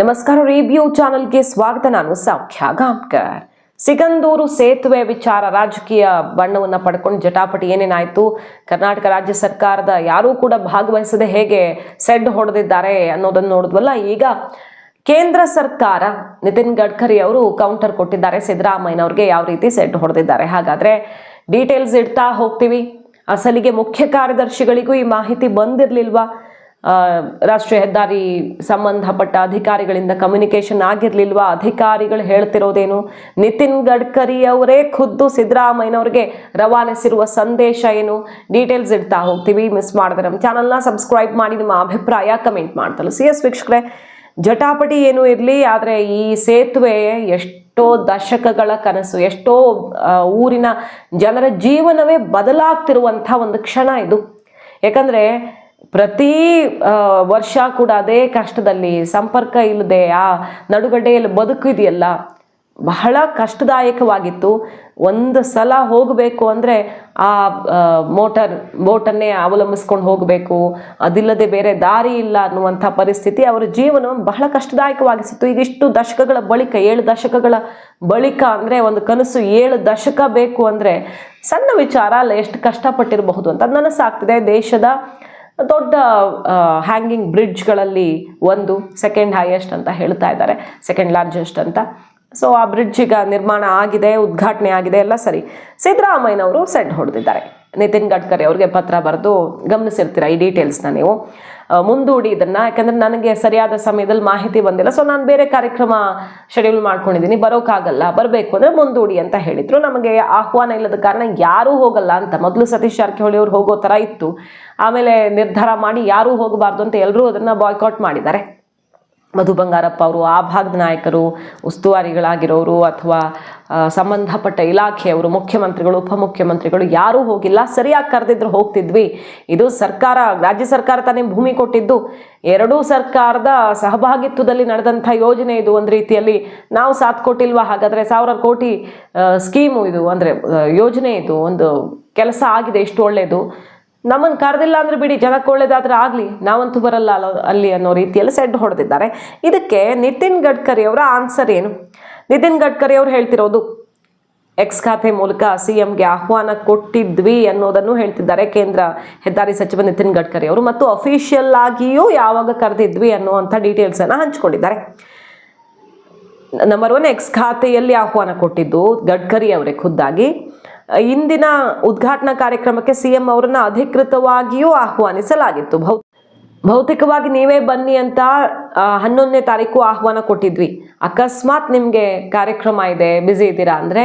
ನಮಸ್ಕಾರ ರೇಬಿಯೋ ಚಾನೆಲ್ಗೆ ಸ್ವಾಗತ. ನಾನು ಸೌಖ್ಯ ಗಾಂಕರ್ ಸಿಗಂದೂರು ಸೇತುವೆ ವಿಚಾರ, ರಾಜಕೀಯ ಬಣ್ಣವನ್ನು ಪಡ್ಕೊಂಡು ಜಟಾಪಟಿ ಏನೇನಾಯಿತು? ಕರ್ನಾಟಕ ರಾಜ್ಯ ಸರ್ಕಾರದ ಯಾರೂ ಕೂಡ ಭಾಗವಹಿಸದೆ ಹೇಗೆ ಸೆಡ್ ಹೊಡೆದಿದ್ದಾರೆ ಅನ್ನೋದನ್ನು ನೋಡಿದ್ವಲ್ಲ. ಈಗ ಕೇಂದ್ರ ಸರ್ಕಾರ ನಿತಿನ್ ಗಡ್ಕರಿ ಅವರು ಕೌಂಟರ್ ಕೊಟ್ಟಿದ್ದಾರೆ. ಸಿದ್ದರಾಮಯ್ಯನವ್ರಿಗೆ ಯಾವ ರೀತಿ ಸೆಡ್ ಹೊಡೆದಿದ್ದಾರೆ? ಹಾಗಾದ್ರೆ ಡೀಟೇಲ್ಸ್ ಇಡ್ತಾ ಹೋಗ್ತೀವಿ. ಅಸಲಿಗೆ ಮುಖ್ಯ ಕಾರ್ಯದರ್ಶಿಗಳಿಗೂ ಈ ಮಾಹಿತಿ ಬಂದಿರಲಿಲ್ವಾ? ರಾಷ್ಟ್ರೀಯ ಹೆದ್ದಾರಿ ಸಂಬಂಧಪಟ್ಟ ಅಧಿಕಾರಿಗಳಿಂದ ಕಮ್ಯುನಿಕೇಷನ್ ಆಗಿರ್ಲಿಲ್ವಾ? ಅಧಿಕಾರಿಗಳು ಹೇಳ್ತಿರೋದೇನು? ನಿತಿನ್ ಗಡ್ಕರಿ ಅವರೇ ಖುದ್ದು ಸಿದ್ದರಾಮಯ್ಯನವ್ರಿಗೆ ರವಾನಿಸಿರುವ ಸಂದೇಶ ಏನು? ಡೀಟೇಲ್ಸ್ ಇಡ್ತಾ ಹೋಗ್ತೀವಿ ಮಿಸ್ ಮಾಡಿದ್ರೆ ನಮ್ಮ ಚಾನಲ್ನ ಸಬ್ಸ್ಕ್ರೈಬ್ ಮಾಡಿ, ನಿಮ್ಮ ಅಭಿಪ್ರಾಯ ಕಮೆಂಟ್ ಮಾಡ್ತಲ್ಲ ಸಿ ಎಸ್ ವೀಕ್ಷಕರೇ, ಜಟಾಪಟಿ ಏನು ಇರಲಿ, ಆದರೆ ಈ ಸೇತುವೆ ಎಷ್ಟೋ ದಶಕಗಳ ಕನಸು, ಎಷ್ಟೋ ಊರಿನ ಜನರ ಜೀವನವೇ ಬದಲಾಗ್ತಿರುವಂಥ ಒಂದು ಕ್ಷಣ ಇದು. ಯಾಕಂದರೆ ಪ್ರತಿ ವರ್ಷ ಕೂಡ ಅದೇ ಕಷ್ಟದಲ್ಲಿ ಸಂಪರ್ಕ ಇಲ್ಲದೆ, ಆ ನಡುಗಡ್ಡೆಯಲ್ಲಿ ಬದುಕಿದೆಯಲ್ಲ, ಬಹಳ ಕಷ್ಟದಾಯಕವಾಗಿತ್ತು. ಒಂದು ಸಲ ಹೋಗಬೇಕು ಅಂದರೆ ಆ ಮೋಟರ್ ಬೋಟನ್ನೇ ಅವಲಂಬಿಸ್ಕೊಂಡು ಹೋಗಬೇಕು. ಅದಿಲ್ಲದೆ ಬೇರೆ ದಾರಿ ಇಲ್ಲ ಅನ್ನುವಂಥ ಪರಿಸ್ಥಿತಿ ಅವರ ಜೀವನ ಬಹಳ ಕಷ್ಟದಾಯಕವಾಗಿಸಿತ್ತು. ಇದಿಷ್ಟು ದಶಕಗಳ ಬಳಿಕ, ಏಳು ದಶಕಗಳ ಬಳಿಕ ಅಂದರೆ ಒಂದು ಕನಸು ಏಳು ದಶಕ ಬೇಕು ಅಂದರೆ ಸಣ್ಣ ವಿಚಾರ ಅಲ್ಲ, ಎಷ್ಟು ಕಷ್ಟಪಟ್ಟಿರಬಹುದು ಅಂತ ನನಸಾಗ್ತಿದೆ. ದೇಶದ ದೊಡ್ಡ ಹ್ಯಾಂಗಿಂಗ್ ಬ್ರಿಡ್ಜ್ಗಳಲ್ಲಿ ಒಂದು ಸೆಕೆಂಡ್ ಹೈಯೆಸ್ಟ್ ಅಂತ ಹೇಳ್ತಾ ಇದ್ದಾರೆ ಸೆಕೆಂಡ್ ಲಾರ್ಜೆಸ್ಟ್ ಅಂತ. ಸೊ ಆ ಬ್ರಿಡ್ಜ್ ಈಗ ನಿರ್ಮಾಣ ಆಗಿದೆ, ಉದ್ಘಾಟನೆ ಆಗಿದೆ, ಎಲ್ಲ ಸರಿ. ಸಿದ್ದರಾಮಯ್ಯನವರು ಸೆಡ್ ಹೊಡೆದಿದ್ದಾರೆ. ನಿತಿನ್ ಗಡ್ಕರಿ ಅವ್ರಿಗೆ ಪತ್ರ ಬರೆದು ಗಮನಿಸಿರ್ತೀರ ಈ ಡೀಟೇಲ್ಸ್ನ ನೀವು. ಮುಂದೂಡಿ ಇದನ್ನ, ಯಾಕಂದ್ರೆ ನನಗೆ ಸರಿಯಾದ ಸಮಯದಲ್ಲಿ ಮಾಹಿತಿ ಬಂದಿಲ್ಲ. ಸೊ ನಾನು ಬೇರೆ ಕಾರ್ಯಕ್ರಮ ಶೆಡ್ಯೂಲ್ ಮಾಡ್ಕೊಂಡಿದ್ದೀನಿ ಬರೋಕ್ಕಾಗಲ್ಲ ಬರಬೇಕು ಅಂದ್ರೆ ಮುಂದೂಡಿ ಅಂತ ಹೇಳಿದ್ರು. ನಮಗೆ ಆಹ್ವಾನ ಇಲ್ಲದ ಕಾರಣ ಯಾರೂ ಹೋಗಲ್ಲ ಅಂತ. ಮೊದಲು ಸತೀಶ್ ಜಾರಕಿಹೊಳಿ ಅವ್ರು ಹೋಗೋ ಥರ ಇತ್ತು. ಆಮೇಲೆ ನಿರ್ಧಾರ ಮಾಡಿ ಯಾರೂ ಹೋಗಬಾರ್ದು ಅಂತ ಎಲ್ಲರೂ ಅದನ್ನ ಬಾಯ್ಕಾಟ್ ಮಾಡಿದ್ದಾರೆ. ಮಧು ಬಂಗಾರಪ್ಪ ಅವರು, ಆ ಭಾಗದ ನಾಯಕರು, ಉಸ್ತುವಾರಿಗಳಾಗಿರೋರು ಅಥವಾ ಸಂಬಂಧಪಟ್ಟ ಇಲಾಖೆಯವರು ಮುಖ್ಯಮಂತ್ರಿಗಳು, ಉಪಮುಖ್ಯಮಂತ್ರಿಗಳು ಯಾರೂ ಹೋಗಿಲ್ಲ. ಸರಿಯಾಗಿ ಕರೆದಿದ್ರು ಹೋಗ್ತಿದ್ವಿ. ಇದು ಸರ್ಕಾರ, ರಾಜ್ಯ ಸರ್ಕಾರ ತಾನೇ ಭೂಮಿ ಕೊಟ್ಟಿದ್ದು. ಎರಡೂ ಸರ್ಕಾರದ ಸಹಭಾಗಿತ್ವದಲ್ಲಿ ನಡೆದಂಥ ಯೋಜನೆ ಇದು ಒಂದು ರೀತಿಯಲ್ಲಿ ನಾವು ಸಾಥ್ ಕೊಟ್ಟಿಲ್ವಾ? ಹಾಗಾದರೆ ಸಾವಿರಾರು ಕೋಟಿ ಸ್ಕೀಮು ಇದು, ಅಂದರೆ ಯೋಜನೆ ಇದು ಒಂದು ಕೆಲಸ ಆಗಿದೆ, ಇಷ್ಟು ಒಳ್ಳೆಯದು ನಮ್ಮನ್ನು ಕರೆದಿಲ್ಲ ಅಂದ್ರೆ ಬಿಡಿ, ಜನಕ್ಕೆ ಒಳ್ಳೇದಾದ್ರೆ ಆಗಲಿ. ನಾವಂತೂ ಬರಲ್ಲ ಅಲ್ಲ- ಅಲ್ಲಿ ಅನ್ನೋ ರೀತಿಯಲ್ಲಿ ಸೆಡ್ ಹೊಡೆದಿದ್ದಾರೆ. ಇದಕ್ಕೆ ನಿತಿನ್ ಗಡ್ಕರಿ ಅವರ ಆನ್ಸರ್ ಏನು? ನಿತಿನ್ ಗಡ್ಕರಿ ಅವರು ಹೇಳ್ತಿರೋದು ಎಕ್ಸ್ ಖಾತೆ ಮೂಲಕ ಸಿ ಎಂಗೆ ಆಹ್ವಾನ ಕೊಟ್ಟಿದ್ವಿ ಅನ್ನೋದನ್ನು ಹೇಳ್ತಿದ್ದಾರೆ ಕೇಂದ್ರ ಹೆದ್ದಾರಿ ಸಚಿವ ನಿತಿನ್ ಗಡ್ಕರಿ ಅವರು. ಮತ್ತು ಅಫಿಷಿಯಲ್ ಆಗಿಯೂ ಯಾವಾಗ ಕರೆದಿದ್ವಿ ಅನ್ನುವಂಥ ಡೀಟೇಲ್ಸ್ ಅನ್ನು ಹಂಚಿಕೊಂಡಿದ್ದಾರೆ. ನಂಬರ್ ಒನ್ ಎಕ್ಸ್ ಖಾತೆಯಲ್ಲಿ ಆಹ್ವಾನ ಕೊಟ್ಟಿದ್ದು ಗಡ್ಕರಿ ಅವರೇ ಖುದ್ದಾಗಿ. ಇಂದಿನ ಉದ್ಘಾಟನಾ ಕಾರ್ಯಕ್ರಮಕ್ಕೆ ಸಿಎಂ ಅವರನ್ನ ಅಧಿಕೃತವಾಗಿಯೂ ಆಹ್ವಾನಿಸಲಾಗಿತ್ತು. ಭೌತಿಕವಾಗಿ ನೀವೇ ಬನ್ನಿ ಅಂತ ಹನ್ನೊಂದನೇ ತಾರೀಕು ಆಹ್ವಾನ ಕೊಟ್ಟಿದ್ವಿ. ಅಕಸ್ಮಾತ್ ನಿಮಗೆ ಕಾರ್ಯಕ್ರಮ ಇದೆ ಬ್ಯುಸಿ ಇದ್ದೀರಾ ಅಂದರೆ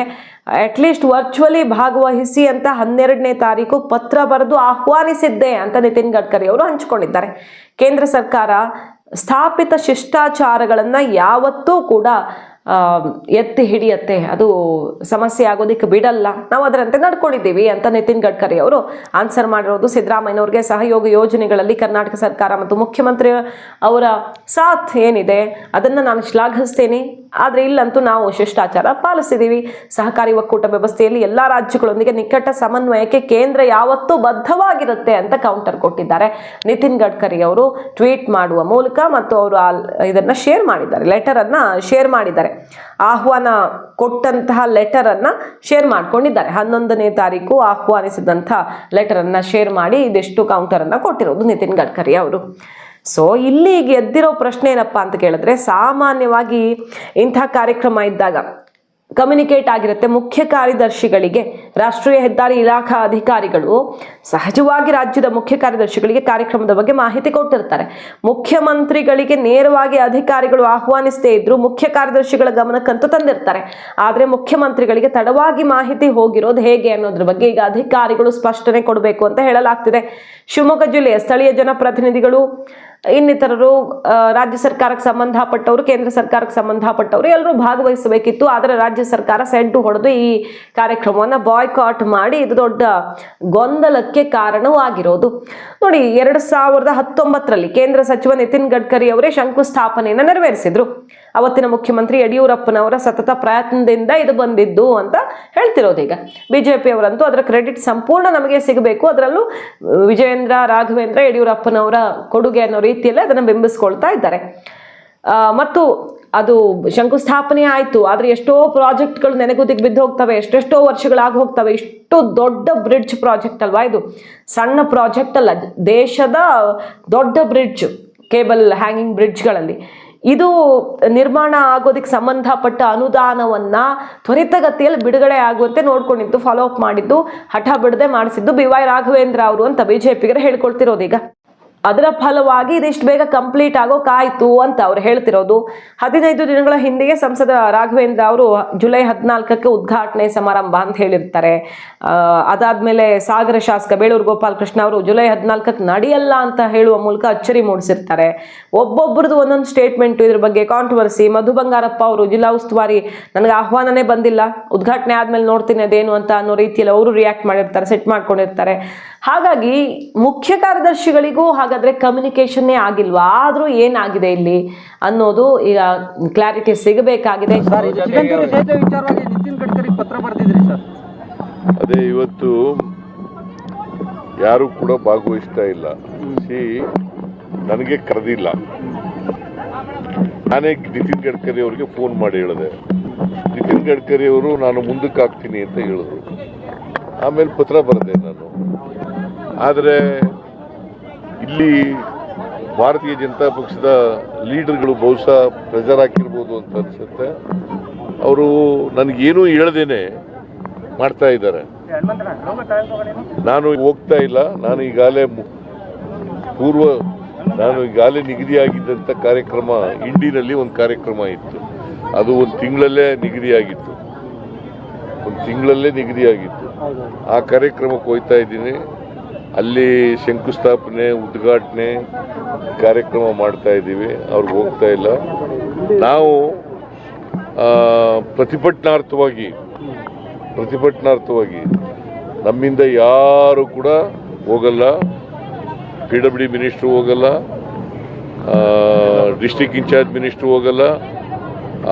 ಅಟ್ಲೀಸ್ಟ್ ವರ್ಚುವಲಿ ಭಾಗವಹಿಸಿ ಅಂತ ಹನ್ನೆರಡನೇ ತಾರೀಕು ಪತ್ರ ಬರೆದು ಆಹ್ವಾನಿಸಿದ್ದೆ ಅಂತ ನಿತಿನ್ ಗಡ್ಕರಿ ಅವರು ಹಂಚಿಕೊಂಡಿದ್ದಾರೆ. ಕೇಂದ್ರ ಸರ್ಕಾರ ಸ್ಥಾಪಿತ ಶಿಷ್ಟಾಚಾರಗಳನ್ನು ಯಾವತ್ತೂ ಕೂಡ ಎತ್ತಿ ಹಿಡಿಯತ್ತೆ. ಅದು ಸಮಸ್ಯೆ ಆಗೋದಕ್ಕೆ ಬಿಡಲ್ಲ. ನಾವು ಅದರಂತೆ ನಡ್ಕೊಂಡಿದ್ದೀವಿ ಅಂತ ನಿತಿನ್ ಗಡ್ಕರಿ ಅವರು ಆನ್ಸರ್ ಮಾಡಿರೋದು. ಸಿದ್ದರಾಮಯ್ಯನವ್ರಿಗೆ ಸಹಯೋಗ ಯೋಜನೆಗಳಲ್ಲಿ ಕರ್ನಾಟಕ ಸರ್ಕಾರ ಮತ್ತು ಮುಖ್ಯಮಂತ್ರಿ ಅವರ ಸಾಥ್ ಏನಿದೆ, ಅದನ್ನು ನಾನು ಶ್ಲಾಘಿಸ್ತೇನೆ. ಆದರೆ ಇಲ್ಲಂತೂ ನಾವು ಶಿಷ್ಟಾಚಾರ ಪಾಲಿಸಿದ್ದೀವಿ. ಸಹಕಾರಿ ಒಕ್ಕೂಟ ವ್ಯವಸ್ಥೆಯಲ್ಲಿ ಎಲ್ಲ ರಾಜ್ಯಗಳೊಂದಿಗೆ ನಿಕಟ ಸಮನ್ವಯಕ್ಕೆ ಕೇಂದ್ರ ಯಾವತ್ತೂ ಬದ್ಧವಾಗಿರುತ್ತೆ ಅಂತ ಕೌಂಟರ್ ಕೊಟ್ಟಿದ್ದಾರೆ. ನಿತಿನ್ ಗಡ್ಕರಿ ಅವರು ಟ್ವೀಟ್ ಮಾಡುವ ಮೂಲಕ ಮತ್ತು ಅವರು ಇದನ್ನ ಶೇರ್ ಮಾಡಿದ್ದಾರೆ. ಲೆಟರ್ ಅನ್ನ ಶೇರ್ ಮಾಡಿದ್ದಾರೆ. ಆಹ್ವಾನ ಕೊಟ್ಟಂತಹ ಲೆಟರ್ ಅನ್ನ ಶೇರ್ ಮಾಡ್ಕೊಂಡಿದ್ದಾರೆ. ಹನ್ನೊಂದನೇ ತಾರೀಕು ಆಹ್ವಾನಿಸಿದಂಥ ಲೆಟರ್ ಅನ್ನ ಶೇರ್ ಮಾಡಿ ಇದೆಷ್ಟು ಕೌಂಟರ್ ಅನ್ನ ಕೊಟ್ಟಿರೋದು ನಿತಿನ್ ಗಡ್ಕರಿ ಅವರು. ಸೊ ಇಲ್ಲಿ ಈಗ ಎದ್ದಿರೋ ಪ್ರಶ್ನೆ ಏನಪ್ಪಾ ಅಂತ ಕೇಳಿದ್ರೆ, ಸಾಮಾನ್ಯವಾಗಿ ಇಂಥ ಕಾರ್ಯಕ್ರಮ ಇದ್ದಾಗ ಕಮ್ಯುನಿಕೇಟ್ ಆಗಿರುತ್ತೆ ಮುಖ್ಯ ಕಾರ್ಯದರ್ಶಿಗಳಿಗೆ, ರಾಷ್ಟ್ರೀಯ ಹೆದ್ದಾರಿ ಇಲಾಖಾ ಅಧಿಕಾರಿಗಳು, ಸಹಜವಾಗಿ ರಾಜ್ಯದ ಮುಖ್ಯ ಕಾರ್ಯದರ್ಶಿಗಳಿಗೆ ಕಾರ್ಯಕ್ರಮದ ಬಗ್ಗೆ ಮಾಹಿತಿ ಕೊಟ್ಟಿರ್ತಾರೆ. ಮುಖ್ಯಮಂತ್ರಿಗಳಿಗೆ ನೇರವಾಗಿ ಅಧಿಕಾರಿಗಳು ಆಹ್ವಾನಿಸದೇ ಇದ್ರು ಮುಖ್ಯ ಕಾರ್ಯದರ್ಶಿಗಳ ಗಮನಕ್ಕಂತೂ ತಂದಿರ್ತಾರೆ. ಆದರೆ ಮುಖ್ಯಮಂತ್ರಿಗಳಿಗೆ ತಡವಾಗಿ ಮಾಹಿತಿ ಹೋಗಿರೋದು ಹೇಗೆ ಅನ್ನೋದ್ರ ಬಗ್ಗೆ ಈಗ ಅಧಿಕಾರಿಗಳು ಸ್ಪಷ್ಟನೆ ಕೊಡಬೇಕು ಅಂತ ಹೇಳಲಾಗ್ತಿದೆ. ಶಿವಮೊಗ್ಗ ಜಿಲ್ಲೆಯ ಸ್ಥಳೀಯ ಜನಪ್ರತಿನಿಧಿಗಳು ಇನ್ನಿತರರು ರಾಜ್ಯ ಸರ್ಕಾರಕ್ಕೆ ಸಂಬಂಧಪಟ್ಟವರು, ಕೇಂದ್ರ ಸರ್ಕಾರಕ್ಕೆ ಸಂಬಂಧಪಟ್ಟವರು ಎಲ್ಲರೂ ಭಾಗವಹಿಸಬೇಕಿತ್ತು. ಆದರೆ ರಾಜ್ಯ ಸರ್ಕಾರ ಸೆಡ್ಡು ಹೊಡೆದು ಈ ಕಾರ್ಯಕ್ರಮವನ್ನು ಬಾಯ್ಕಾಟ್ ಮಾಡಿ ಇದು ದೊಡ್ಡ ಗೊಂದಲಕ್ಕೆ ಕಾರಣವಾಗಿರೋದು. ನೋಡಿ, ಎರಡು ಸಾವಿರದ ಹತ್ತೊಂಬತ್ತರಲ್ಲಿ ಕೇಂದ್ರ ಸಚಿವ ನಿತಿನ್ ಗಡ್ಕರಿ ಅವರೇ ಶಂಕುಸ್ಥಾಪನೆಯನ್ನು ನೆರವೇರಿಸಿದ್ರು. ಅವತ್ತಿನ ಮುಖ್ಯಮಂತ್ರಿ ಯಡಿಯೂರಪ್ಪನವರ ಸತತ ಪ್ರಯತ್ನದಿಂದ ಇದು ಬಂದಿದ್ದು ಅಂತ ಹೇಳ್ತಿರೋದು ಈಗ. ಬಿಜೆಪಿ ಅವರಂತೂ ಅದರ ಕ್ರೆಡಿಟ್ ಸಂಪೂರ್ಣ ನಮಗೆ ಸಿಗಬೇಕು. ಅದರಲ್ಲೂ ವಿಜಯೇಂದ್ರ, ರಾಘವೇಂದ್ರ ಯಡಿಯೂರಪ್ಪನವರ ಕೊಡುಗೆ ಅನ್ನೋ ರೀತಿಯಲ್ಲೇ ಅದನ್ನು ಬಿಂಬಿಸ್ಕೊಳ್ತಾ ಇದ್ದಾರೆ. ಮತ್ತು ಅದು ಶಂಕುಸ್ಥಾಪನೆ ಆಯಿತು. ಆದರೆ ಎಷ್ಟೋ ಪ್ರಾಜೆಕ್ಟ್ಗಳು ನೆನೆಗುದಿಗೆ ಬಿದ್ದು ಹೋಗ್ತವೆ ಎಷ್ಟೆಷ್ಟೋ ವರ್ಷಗಳಾಗಿ ಹೋಗ್ತವೆ, ಇಷ್ಟು ದೊಡ್ಡ ಬ್ರಿಡ್ಜ್ ಪ್ರಾಜೆಕ್ಟ್ ಅಲ್ವಾ ಇದು? ಸಣ್ಣ ಪ್ರಾಜೆಕ್ಟ್ ಅಲ್ಲ, ದೇಶದ ದೊಡ್ಡ ಬ್ರಿಡ್ಜ್, ಕೇಬಲ್ ಹ್ಯಾಂಗಿಂಗ್ ಬ್ರಿಡ್ಜ್ಗಳಲ್ಲಿ. ಇದು ನಿರ್ಮಾಣ ಆಗೋದಕ್ಕೆ ಸಂಬಂಧಪಟ್ಟ ಅನುದಾನವನ್ನ ತ್ವರಿತಗತಿಯಲ್ಲಿ ಬಿಡುಗಡೆ ಆಗುವಂತೆ ನೋಡ್ಕೊಂಡಿದ್ದು ಫಾಲೋ ಅಪ್ ಮಾಡಿದ್ದು, ಹಠ ಬಿಡದೆ ಮಾಡಿಸಿದ್ದು ಬಿ ವೈ ರಾಘವೇಂದ್ರ ಅವರು ಅಂತ ಬಿಜೆಪಿಗರು ಹೇಳ್ಕೊಳ್ತಿರೋದು ಈಗ. ಅದರ ಫಲವಾಗಿ ಇದಿಷ್ಟು ಬೇಗ ಕಂಪ್ಲೀಟ್ ಆಗೋಕಾಯ್ತು ಅಂತ ಅವ್ರು ಹೇಳ್ತಿರೋದು. ಹದಿನೈದು ದಿನಗಳ ಹಿಂದೆಯೇ ಸಂಸದ ರಾಘವೇಂದ್ರ ಅವರು ಜುಲೈ ಹದಿನಾಲ್ಕಕ್ಕೆ ಉದ್ಘಾಟನೆ ಸಮಾರಂಭ ಅಂತ ಹೇಳಿರ್ತಾರೆ. ಅದಾದ್ಮೇಲೆ ಸಾಗರ ಶಾಸಕ ಬೇಳೂರು ಗೋಪಾಲಕೃಷ್ಣ ಅವರು ಜುಲೈ ಹದಿನಾಲ್ಕಕ್ಕೆ ನಡೆಯಲ್ಲ ಅಂತ ಹೇಳುವ ಮೂಲಕ ಅಚ್ಚರಿ ಮೂಡಿಸಿರ್ತಾರೆ. ಒಬ್ಬೊಬ್ಬರದು ಒಂದೊಂದು ಸ್ಟೇಟ್ಮೆಂಟ್ ಇದ್ರ ಬಗ್ಗೆ ಕಾಂಟ್ರವರ್ಸಿ ಮಧು ಬಂಗಾರಪ್ಪ ಅವರು ಜಿಲ್ಲಾ ಉಸ್ತುವಾರಿ, ನನಗೆ ಆಹ್ವಾನನೇ ಬಂದಿಲ್ಲ. ಉದ್ಘಾಟನೆ ಆದ್ಮೇಲೆ ನೋಡ್ತೀನಿ ಅದೇನು ಅಂತ ಅನ್ನೋ ರೀತಿಯಲ್ಲಿ ಅವರು ರಿಯಾಕ್ಟ್ ಮಾಡಿರ್ತಾರೆ ಸೆಟ್ ಮಾಡ್ಕೊಂಡಿರ್ತಾರೆ. ಹಾಗಾಗಿ ಮುಖ್ಯ ಕಾರ್ಯದರ್ಶಿಗಳಿಗೂ ಹಾಗಾದರೆ ಕಮ್ಯುನಿಕೇಷನ್ನೇ ಆಗಿಲ್ವಾ? ಆದರೂ ಏನಾಗಿದೆ ಇಲ್ಲಿ ಅನ್ನೋದು ಈಗ ಕ್ಲಾರಿಟಿ ಸಿಗಬೇಕಾಗಿದೆ. ಪತ್ರ ಬರ್ತಿದ್ರಿ ಸರ್. ಅದೇ ಇವತ್ತು ಯಾರು ಕೂಡ ಭಾಗವಹಿಸ್ತಾ ಇಲ್ಲ. ಸಿ ನನಗೆ ಕರೆದಿಲ್ಲ. ನಾನೇ ನಿತಿನ್ ಗಡ್ಕರಿ ಅವರಿಗೆ ಫೋನ್ ಮಾಡಿ ಹೇಳಿದೆ. ನಿತಿನ್ ಗಡ್ಕರಿ ಅವರು ನಾನು ಮುಂದಕ್ಕೆ ಹಾಕ್ತೀನಿ ಅಂತ ಹೇಳಿದ್ರು. ಆಮೇಲೆ ಪತ್ರ ಬರೆದೆ ನಾನು. ಆದರೆ ಇಲ್ಲಿ ಭಾರತೀಯ ಜನತಾ ಪಕ್ಷದ ಲೀಡರ್ಗಳು ಬಹುಶಃ ಪ್ರೆಜರ್ ಹಾಕಿರ್ಬೋದು ಅಂತ ಅನಿಸುತ್ತೆ. ಅವರು ನನಗೇನೂ ಹೇಳ್ದೇನೆ ಮಾಡ್ತಾ ಇದ್ದಾರೆ. ನಾನು ಹೋಗ್ತಾ ಇಲ್ಲ. ನಾನು ಈಗಾಗಲೇ ಪೂರ್ವ ನಾನು ಈಗಾಗಲೇ ನಿಗದಿಯಾಗಿದ್ದಂಥ ಕಾರ್ಯಕ್ರಮ ಇಂಡಿನಲ್ಲಿ ಒಂದು ಕಾರ್ಯಕ್ರಮ ಇತ್ತು. ಅದು ಒಂದು ತಿಂಗಳಲ್ಲೇ ನಿಗದಿಯಾಗಿತ್ತು. ಒಂದು ತಿಂಗಳಲ್ಲೇ ನಿಗದಿಯಾಗಿತ್ತು. ಆ ಕಾರ್ಯಕ್ರಮಕ್ಕೆ ಹೋಗ್ತಾ ಇದ್ದೀನಿ. ಅಲ್ಲಿ ಶಂಕುಸ್ಥಾಪನೆ, ಉದ್ಘಾಟನೆ ಕಾರ್ಯಕ್ರಮ ಮಾಡ್ತಾ ಇದ್ದೀವಿ. ಅವ್ರಿಗೆ ಹೋಗ್ತಾ ಇಲ್ಲ. ನಾವು ಪ್ರತಿಭಟನಾರ್ಥವಾಗಿ ಪ್ರತಿಭಟನಾರ್ಥವಾಗಿ ನಮ್ಮಿಂದ ಯಾರು ಕೂಡ ಹೋಗಲ್ಲ. ಪಿ ಡಬ್ಲ್ಯೂ ಮಿನಿಸ್ಟ್ರು ಹೋಗಲ್ಲ. ಡಿಸ್ಟಿಕ್ ಇನ್ಚಾರ್ಜ್ ಮಿನಿಸ್ಟ್ರು ಹೋಗಲ್ಲ.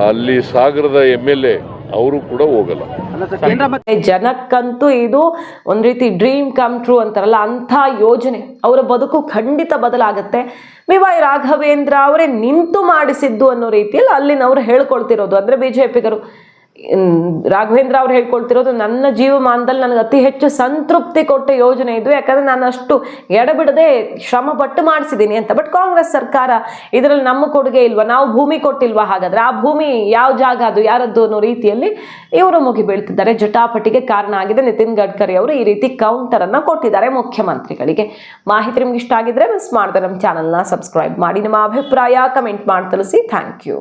ಅಲ್ಲಿ ಸಾಗರದ ಎಂ ಎಲ್ ಎ ಅವರು ಕೂಡ ಹೋಗಲ್ಲ. ಜನಕ್ಕಂತೂ ಇದು ಒಂದ್ ರೀತಿ ಡ್ರೀಮ್ ಕಮ್ ಟ್ರೂ ಅಂತಾರಲ್ಲ ಅಂತ ಯೋಜನೆ ಅವರ ಬದುಕು ಖಂಡಿತ ಬದಲಾಗುತ್ತೆ. ಬಿ ವೈ ರಾಘವೇಂದ್ರ ಅವರೇ ನಿಂತು ಮಾಡಿಸಿದ್ದು ಅನ್ನೋ ರೀತಿಯಲ್ಲಿ ಅಲ್ಲಿನವರು ಹೇಳ್ಕೊಳ್ತಿರೋದು. ಅಂದ್ರೆ ಬಿಜೆಪಿಗರು ರಾಘವೇಂದ್ರ ಅವ್ರು ಹೇಳ್ಕೊಳ್ತಿರೋದು ನನ್ನ ಜೀವಮಾನದಲ್ಲಿ ನನಗೆ ಅತಿ ಹೆಚ್ಚು ಸಂತೃಪ್ತಿ ಕೊಟ್ಟ ಯೋಜನೆ ಇದು. ಯಾಕಂದ್ರೆ ನಾನು ಅಷ್ಟು ಎಡಬಿಡದೆ ಶ್ರಮ ಪಟ್ಟು ಮಾಡಿಸಿದ್ದೀನಿ ಅಂತ. ಬಟ್ ಕಾಂಗ್ರೆಸ್ ಸರ್ಕಾರ ಇದರಲ್ಲಿ ನಮ್ಮ ಕೊಡುಗೆ ಇಲ್ವಾ? ನಾವು ಭೂಮಿ ಕೊಟ್ಟಿಲ್ವಾ ಹಾಗಾದ್ರೆ? ಆ ಭೂಮಿ ಯಾವ ಜಾಗ ಅದು, ಯಾರದ್ದು ಅನ್ನೋ ರೀತಿಯಲ್ಲಿ ಇವರು ಮುಗಿ ಬೀಳ್ತಿದ್ದಾರೆ. ಜಟಾಪಟಿಗೆ ಕಾರಣ ಆಗಿದೆ. ನಿತಿನ್ ಗಡ್ಕರಿ ಅವರು ಈ ರೀತಿ ಕೌಂಟರ್ ಅನ್ನ ಕೊಟ್ಟಿದ್ದಾರೆ ಮುಖ್ಯಮಂತ್ರಿಗಳಿಗೆ. ಮಾಹಿತಿ ನಿಮ್ಗೆ ಇಷ್ಟ ಆಗಿದ್ರೆ ಮಿಸ್ ಮಾಡಿದ್ರೆ ನಮ್ಮ ಚಾನಲ್ನ ಸಬ್ಸ್ಕ್ರೈಬ್ ಮಾಡಿ. ನಿಮ್ಮ ಅಭಿಪ್ರಾಯ ಕಮೆಂಟ್ ಮಾಡಿ ತಿಳಿಸಿ. Thank you